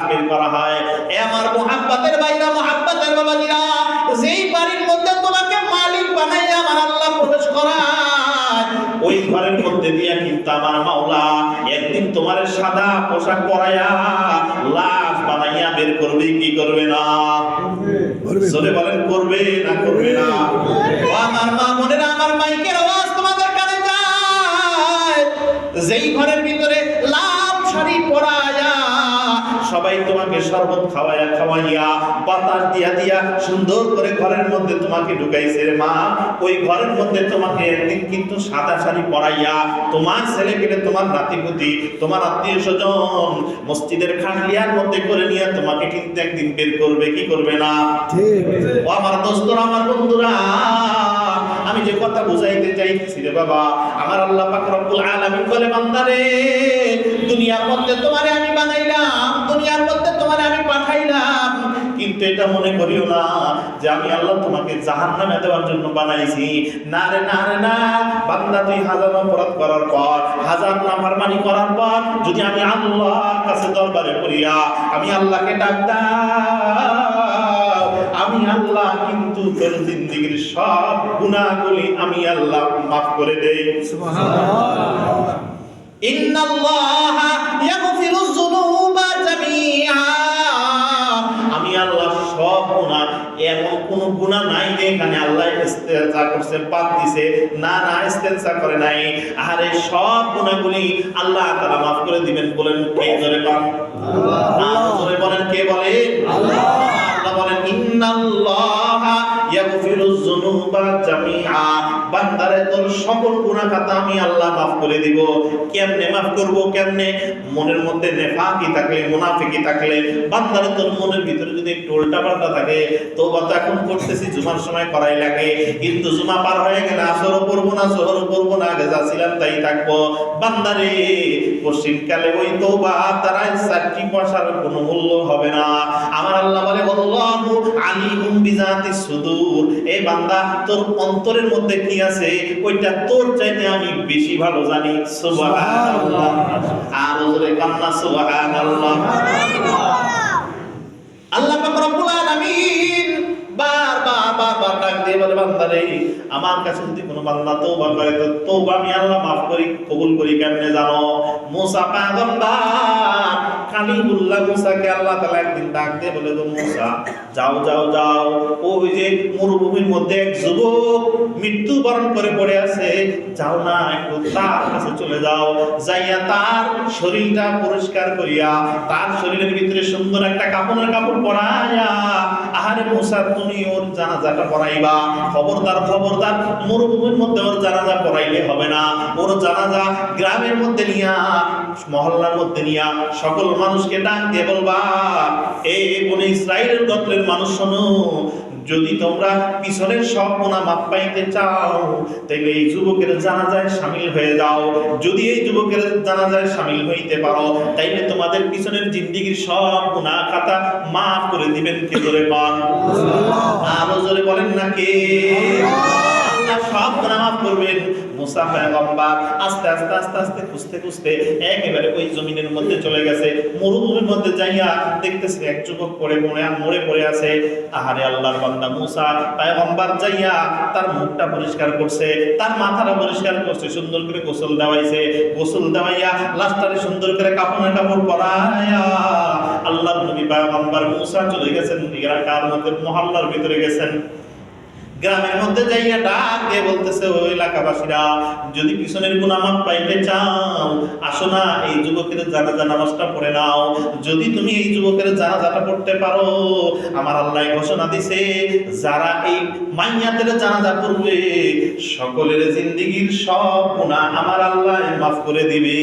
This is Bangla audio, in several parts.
করা হয়। এ আমার মোহাব্বতের বাইরা মোহাব্বতের বাবাজিরা যেই বাড়ির মধ্যে তোমাকে মালিক বানাইয়া আমার আল্লাহ প্রবেশ করায় ওই ঘরের মধ্যে দিয়ে কিন্তু আমার মাওলা একদিন তোমার সাদা পোশাক পরাইয়া লাশ বানাইয়া বের করবে কি করবে না? জোরে বলেন করবে না করবে না? ও আমার মা মনের আমার মাইকের সবাই তোমাকে শরবত খাওয়াইয়া খাওয়াইয়া বাতাস দিয়া দিয়া সুন্দর করে ঘরের মধ্যে তোমাকে ঢুকাইছে রে মা। ওই ঘরের মধ্যে তোমাকে একদিন কিন্তু সাদা শাড়ি পরাইয়া তোমার ছেলে পেলে তোমার নাতিপুতি তোমার আত্মীয় স্বজন মসজিদের খাটলিয়ার মধ্যে করে নিয়ে তোমাকে কিন্তু একদিন বের করবে কি করবে না? ও আমার দোস্তরা আমার বন্ধুরা। আমি যে কথা বুঝাইতে চাইতেছি রে বাবা, আমার আল্লাহ পাক রব্বুল আলামিন বলে, বান্দারে, দুনিয়ার মধ্যে তোমারে আমি বানাইলাম, দুনিয়ার মধ্যে তোমারে আমি পাঠাইলাম। কিন্তু এটা মনে করিও না যে আমি আল্লাহ তোমাকে জাহান্নামে দেওয়ার জন্য বানাইছি। না রে না রে, না। বান্দা, তুই হাজার অপরাধ করার পর, হাজার নাফরমানি করার পর, যদি আমি আল্লাহর কাছে দরবারে করিয়া আমি আল্লাহকে ডাক আমি আল্লাহ কিন্তু তোর জিন্দিগির সব গুণাগুলি আমি আল্লাহ মাফ করে দেই। আমি আল্লাহ সব গুনাহ এমন কোন গুনাহ নাই যে এখানে আল্লাহ ইস্তেজা করছে বাদ দিছে। না না ইস্তেজা করে নাই। আরে সব গুনাহগুলি আল্লাহ তাআলা মাফ করে দিবেন বলেন কে জোরে পান আল্লাহ। জোরে বলেন কে বলেন আল্লাহ। ইন্নাল্লাহা ইয়াগফিরুয যুনুবা জামিআ। বান্দারে, তোর সকল গুনাহ খাতা আমি আল্লাহ মাফ করে দিব। কেমনে মাফ করব, কেমনে? মনের মধ্যে নেফাকি থাকলে, মুনাফিকি থাকলে। বান্দারে, তোর মনের ভিতরে যদি একটু উল্টা পাল্টা থাকে তো এখন করতেছি, জুমার সময় করাই লাগে। কিন্তু জুমা পার হয়ে গেলে না না তাই থাকব। বান্দারে, পশ্চিমকালে ওই তোবা তারাই চারটি পয়সার কোনো মূল্য হবে না। আমার আল্লাহ বলে আল্লাহু আলিমুম বিজাতি সুদূর। এই বান্দা তোর অন্তরের মধ্যে কি আছে? ওইটা তোর চাইতে আমি বেশি ভালো জানি। সুবহানাল্লাহ। আর জোরে কান্না সুবহানাল্লাহ। আল্লাহ পাক রব্বুল আলামিন বার যাও মরুভূমির মধ্যে এক যুবক মৃত্যুবরণ করে পড়ে আছে। যাও না, একটু তার কাছে চলে যাও। যাইয়া তার শরীরটা পরিষ্কার করিয়া, তার শরীরের ভিতরে সুন্দর একটা কাপড়ের কাপড় পরাইয়া, আহারে মুসা, তুমি ওর জানাজাটা পড়াইবা খবরদার খবরদার মরুভূমির মধ্যে ওর জানাজা পড়াইলে হবে না। ওর জানাজা গ্রামের মধ্যে নিয়া, মহল্লার মধ্যে নিয়া সকল মানুষকে ডাক দিয়ে বলবা এই বনে ইসরায়েলের গোত্রের মানুষ শোনো যদি তোমরা পিছনের সব মাপ পাইতে চাও তাহলে এই যুবকের জানাজায় সামিল হয়ে যাও। যদি এই যুবকের জানাজায় সামিল হইতে পারো, তাইলে তোমাদের পিছনের জিন্দিগির সব গুণা খাতা মাফ করে দিবেন কে জোরে পান আরও জোরে বলেন না কে? আল্লাহ সব গুনাহ মাফ করবেন। মুসা পয়গম্বর আস্তে আস্তে আস্তে আস্তে, খুঁজতে খুঁজতে একেবারে ওই জমিনের মধ্যে চলে গেছে। মরুভূমির মধ্যে যাইয়া দেখতেছে এক যুবক পড়ে মরে মরে পড়ে আছে। আহারে আল্লাহর বান্দা মুসা পয়গম্বর যাইয়া তার মুখটা পরিষ্কার করছে, তার মাথাটা পরিষ্কার করছে, সুন্দর করে গোসল দেওয়াইছে। গোসল দেওয়াইয়া লাস্টারে সুন্দর করে কাপড়ের কাপড় পরাইয়া আল্লাহর নবী পয়গম্বর মুসা চলে গেছেন। এলাকার মধ্যে মহল্লার ভিতরে গেছেন। গ্রামের মধ্যে যাইয়া ডাক দিয়ে বলতেছে ওই এলাকাবাসীরা যদি পিছনের গুনামাত পাইতে চাও আসো না এই যুবকের জানাজা নামাজটা পড়ে নাও। যদি তুমি এই যুবকের জানাজাটা পড়তে পারো আমার আল্লাহ ঘোষণা দিছে যারা এই মাইয়াতের জানাজা পড়বে সকলের জিন্দিগির সব গুনাহ আমার আল্লাহ মাফ করে দিবে।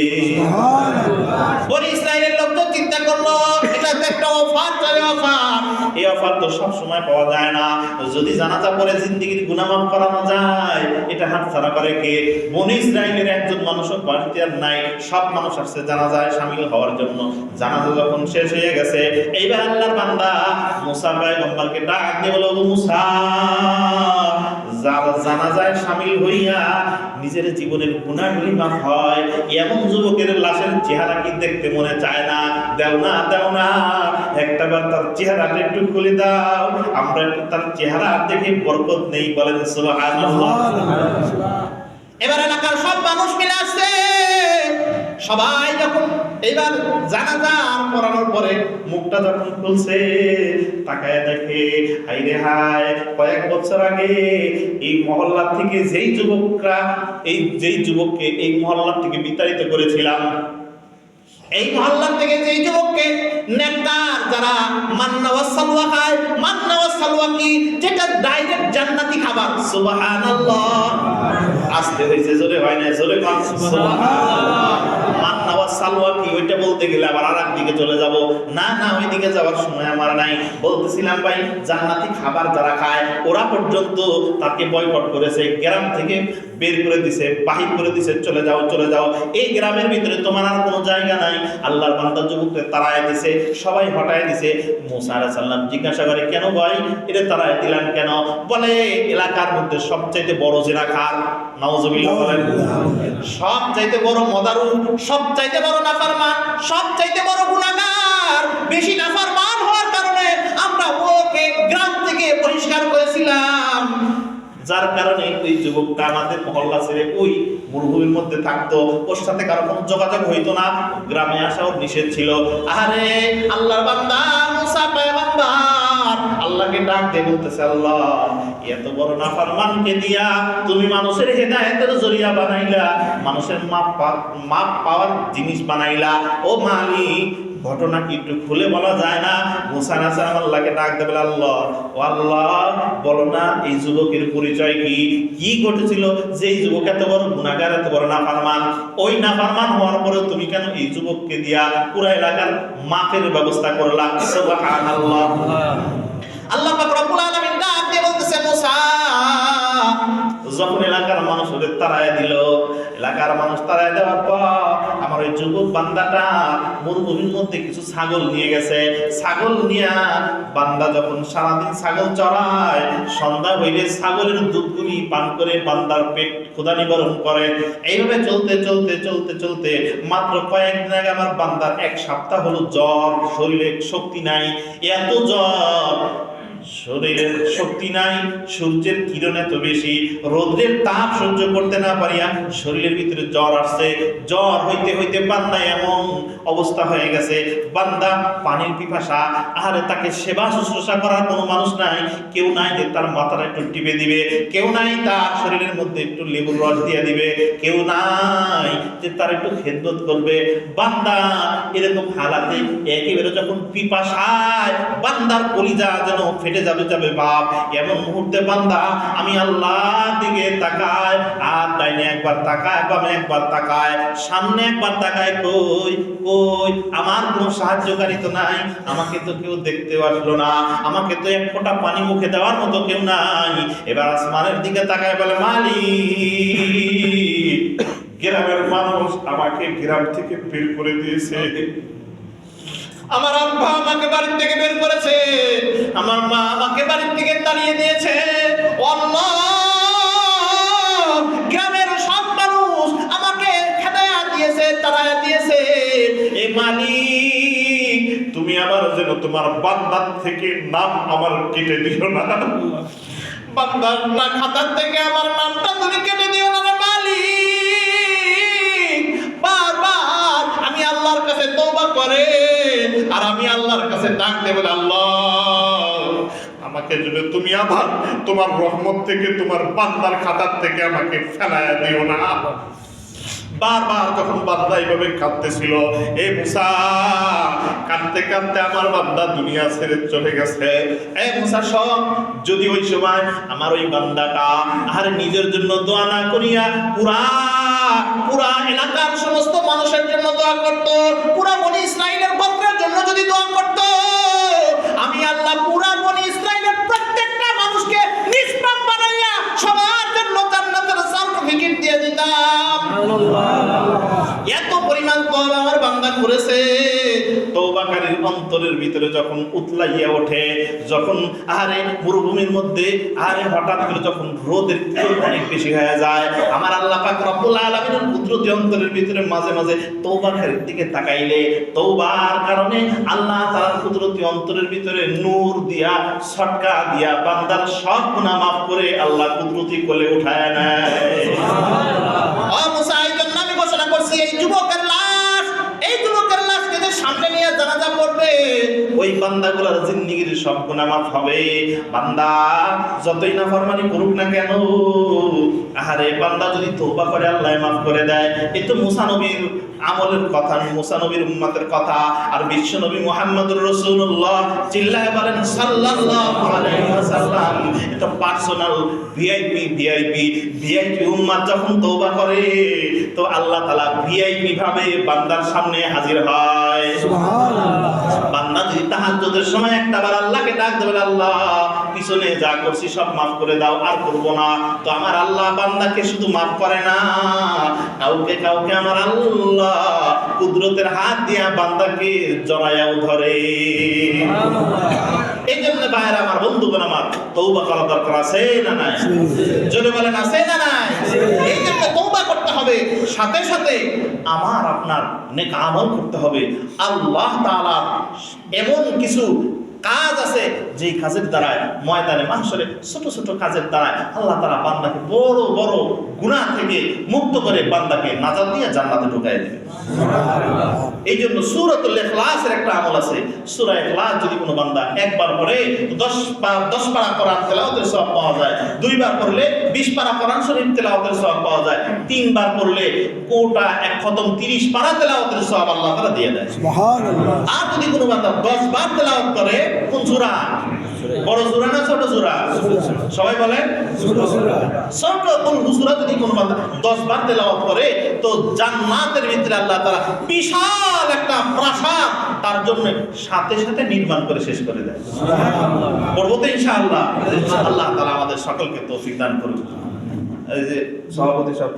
বনি ইসরায়েলের চিন্তা করল, এটা তো একটা অফার চলে অফার। এই অফার তো সব সময় পাওয়া যায় না। যদি জানাজা পরে জিন্দিগির গুনামাফ করানো যায়, এটা হাত ছাড়া করে কে? বনি ইসরায়েলের একজন মানুষও বাড়িতে আর নাই, সব মানুষ আসছে জানাজায় সামিল হওয়ার জন্য। জানাজা যখন শেষ হয়ে গেছে, এইবার আল্লাহর বান্দা মুসা পয়গম্বরকে ডাক দিয়ে বলো মুসা যার জানাজায় সামিল হইয়া নিজের জীবনের গুণাগুলি মাফ হয় এমন যুবকের লাশের চেহারা কি দেখতে মনে চায় না? দেও না দেও না। একটা বার তার চেহারাটা একটু খুলে দাও। আমরা একটু তার চেহারা দেখে বরকত নেই বলেন সুবহানাল্লাহ। এবার এলাকার সব মানুষ মিলে আসছে। সবাই যখন এবার জানাজা আর পড়ানোর পরে মুখটা যখন খুলছে, তাকায় দেখে হাই রে হায়, কয়েক বছর আগে এই মহল্লা থেকে যেই যুবকরা, এই যেই যুবককে এই মহল্লা থেকে বিতাড়িত করেছিলাম এই মহল্লা থেকে যেই যুবককে নেককার যারা মান্না ওয়া সালওয়া খায় মান্না ওয়া সালওয়া কি? যেটা ডাইরেক্ট জান্নাতি খাবার। সুবহানাল্লাহ। আসতে হয়েছে, জোরে হয় না জোরে কান। সুবহানাল্লাহ। সালওয়া কি? ওইটা বলতে গেলে আবার আরেক দিকে চলে যাব। না না ওই দিকে যাওয়ার সময় আমার নাই। বলতেছিলাম, ভাই, জান্নাতি খাবার যারা খায়, ওরা পর্যন্ত তাকে বয়কট করেছে। গ্রাম থেকে বের করে দিছে বাহির করে দিছে, চলে যাও চলে যাও। এই গ্রামের ভিতরে তোমার আর কোনো জায়গা নাই। আল্লাহর বান্দা যুবককে তাড়ায় দিছে, সবাই হটায় দিছে। মুসা আলাইহিস সালাম জিজ্ঞাসা করে, কেন ভাই, এটা তাড়ায় দিলাম কেন? বলে, এলাকার মধ্যে সবচাইতে বড় জেনা খার নাউজুবিল্লাহ বলেন সব চাইতে বড় মদারু সব চাইতে বড় নাফারমান সব চাইতে বড় গুনাহগার, বেশি নাফারমান হওয়ার কারণে আমরা ওকে গ্রাম থেকে পরিষ্কার করেছিলাম। যার কারণে ওই যুবকটা আমাদের মহল্লা ছেড়ে ওই মরুভূমির মধ্যে থাকতো। ওর সাথে কারও কোনো যোগাযোগ হইতো না। গ্রামে আসাও নিষেধ ছিল। আরে আল্লাহর বান্দা, মুসা পয়গম্বর আল্লাহকে ডাক দিয়ে বলতেছে, আল্লাহ, এত বড় নাফরমানকে দিয়া তুমি মানুষের হেদায়েতের জরিয়া বানাইলা, মানুষের মাপ মাপ পাওয়ার জিনিস বানাইলা। ও মালিক ঘটনা কি একটু খুলে বলা যায় না। মুসা নাসার আল্লাহকে ডাক দেবে আল্লাহ, ও আল্লাহ, বলো না, এই যুবকের পরিচয় কি? কি ঘটেছিল? যে এই যুবক এত বড় গুণাগার এত বড় নাফারমান। ওই নাফারমান হওয়ার পরে তুমি কেন এই যুবককে দিয়া পুরো এলাকার মাফের ব্যবস্থা করলা? সুবহানাল্লাহ। আল্লাহ পাক রব্বুল আলামিন ডাক দিয়ে বলতেছে, মুসা! যখন এলাকার মানুষ ওদের তাড়ায় দিল এলাকার মানুষ তাড়ায় দেওয়ার পর আমার ওই যুবক বান্দাটা মরুভূমির মধ্যে কিছু ছাগল নিয়ে গেছে। ছাগল নিয়া বান্দা যখন সারাদিন ছাগল চড়ায়, সন্ধ্যা হইলে ছাগলের দুধগুলি পান করে বান্দার পেট ক্ষুধা নিবারণ করে। এইভাবে চলতে চলতে চলতে চলতে মাত্র কয়েকদিন আগে আমার বান্দার এক সপ্তাহ হলো জ্বর, শরীরে শক্তি নাই। এত জ্বর শরীরের শক্তি নাই, সূর্যের কিরণ এত বেশি। রোদ্রের তাপ সহ্য করতে না পারিয়া শরীরের ভিতরে জ্বর আসছে। জ্বর হইতে হইতে বান্দা এমন অবস্থা হয়ে গেছে। বান্দা পানির পিপাসা আরে তাকে সেবা শুশ্রূষা করার কোনো মানুষ নাই। কেউ নাই যে তার মাথাটা একটু টিপে দিবে। কেউ নাই তার শরীরের মধ্যে একটু লেবুর রস দিয়ে দিবে। কেউ নাই যে তার একটু খেদমত করবে। বান্দা এরকম হালাতে একেবারে যখন পিপাসায় বান্দার কলিজা যেন ফেটে যাবে যাবে বাপ। এমন মুহূর্তে বান্দা, আমি আল্লাহ দিকে তাকায় আর ডাইনে একবার তাকায়, বামে একবার তাকায়, সামনে একবার তাকায়, কই কই, আমার কোনো সাহায্যকারী তো নাই, আমাকে তো কেউ দেখতে আসলো না, আমাকে তো এক ফোঁটা পানি মুখে দেওয়ার মতো কেউ নাই। এবার আসমানের দিকে তাকায় বলে, মালিক, গ্রামের মানুষ আমাকে গ্রাম থেকে বের করে দিয়েছে। আমার আব্বা আমাকে বাড়ির থেকে বের করেছে। আমার মা আমাকে বাড়ির থেকে তাড়িয়ে দিয়েছে। গ্রামের সব মানুষ আমাকে খেদায়া দিয়েছে তাড়ায়া দিয়েছে। এ মালিক, তুমি আবার যেন তোমার বান্দার থেকে নাম আমার কেটে দিও না। বান্দার না খাতার থেকে আমার নামটা তুমি কেটে দিও না। আমি আল্লাহর কাছে ডাক দেব আল্লাহ, আমাকে যদি তুমি আবার তোমার রহমত থেকে, তোমার বান্দার খাতার থেকে আমাকে ফেলায়া দিও না। বারবার যখন বান্দা এইভাবে কাঁদতেছিল, এ মুসা, কাঁদতে কাঁদতে আমার বান্দা দুনিয়া ছেড়ে চলে গেছে। এ মুসা সব যদি ওই সময় আমার ওই বান্দাটা আর নিজের জন্য দোয়া না করিয়া পুরা পুরা এলাকার সমস্ত মানুষের জন্য দোয়া করত, পুরা বনি ইসরাইলের গোত্রের জন্য যদি দোয়া করত আমি আল্লাহ পুরা বনি ইসরাইলের প্রত্যেকটা মানুষকে নিষ্পাপ বানাইয়া সবার জন্য জান্নাতের সার্টিফিকেট দিয়ে দিতাম। এত পরিমাণ তওবা আমার বান্দা করেছে। তওবা তৌবাকারীর অন্তরের ভিতরে যখন উতলাইয়া ওঠে যখন আহারে মরুভূমির মধ্যে আহারে হঠাৎ করে যখন রোদের অনেক বেশি হয়ে যায় আমার আল্লাহ পাক রব্বুল আলামিনের কুদরতি অন্তরের ভিতরে মাঝে মাঝে তৌবাকারীর দিকে তাকাইলে তৌবার কারণে আল্লাহ তাআলার কুদরতি অন্তরের ভিতরে নূর দিয়া ছটকা দিয়া বান্দার সব গুনাহ মাফ করে আল্লাহ কুদরতি কোলে উঠায় নেয়। ওই বান্দাগুলার জিন্দিগির সব গুনাহ মাফ হবে। বান্দা, যতই না ফরমানি করুক না কেন, আহারে, বান্দা যদি তওবা করে, আল্লাহ মাফ করে দেয়। এ তো মুসা নবীর আমলের কথা মুসা নবীর উম্মতের কথা আর বিশ্ব নবী মুহাম্মদুর রাসূলুল্লাহ চিল্লায় বলেন ওয়াসাল্লাম। এটা পার্সোনাল ভিআইপি ভিআইপি ভিআইপি উম্মত যখন তওবা করে তো আল্লাহ তাআলা ভিআইপি ভাবে বান্দার সামনে হাজির হয়। বান্দা যদি তাহাজ্জুদের সময় আল্লাহকে ডাক দেবে আল্লাহ পিছনে যা করছি সব মাফ করে দাও আর করব না। তো আমার আল্লাহ বান্দাকে শুধু মাফ করে না কাউকে কাউকে আমার আল্লাহ কুদরতের হাত দিয়া বান্দাকে জড়াইয়াও ধরে। এই জন্য ভাইয়ের আমার বন্ধু বন্ধুগণ আমার তৌবা করা দরকার আছে না নাই? জোরে বলেন আছে না নাই? এই জন্য তৌবা করতে হবে। সাথে সাথে আমার আপনার নেক আমল করতে হবে। আল্লাহ তাআলা এমন কিছু কাজ আছে যেই কাজের দ্বারায় ময়দানে মাহশরে ছোট ছোট কাজের দ্বারায় আল্লাহ তাআলা বান্দাকে বড় বড় গুনাহ থেকে মুক্ত করে বান্দাকে নাজাত দিয়ে জান্নাতে ঢুকায় দেবে। এই জন্য সূরাতুল ইখলাসের একটা আমল আছে। সূরা ইখলাস যদি কোনো বান্দা একবার পড়ে 10 পা 10 পারা কোরআন তেলাওয়াতের সওয়াব পাওয়া যায় দুইবার পড়লে 20 পারা কোরআন শরীফ তেলাওয়াতের সওয়াব পাওয়া যায় তিনবার পড়লে কোটা এক খতম 30 পারা তেলাওয়াতের সওয়াব আল্লাহ তাআলা দিয়ে দেয়। আর যদি কোনো বান্দা 10 বার তেলাওয়াত করে কোন সূরা বড় সূরা না ছোট সূরা সবাই বলেন ছোট কোন সূরা যদি কোনো বান্দা 10 বার তেলাওয়াত করে তো জান্নাতের ভিতরে আল্লাহ তাআলা বিশাল একটা প্রাসাদ তার জন্য সাথে সাথে নির্মাণ করে শেষ করে দেয়। পড়ব তো ইনশাআল্লাহ। আল্লাহ তাআলা আমাদের সকলকে তৌফিক দান করুন এই যে সভাপতি সব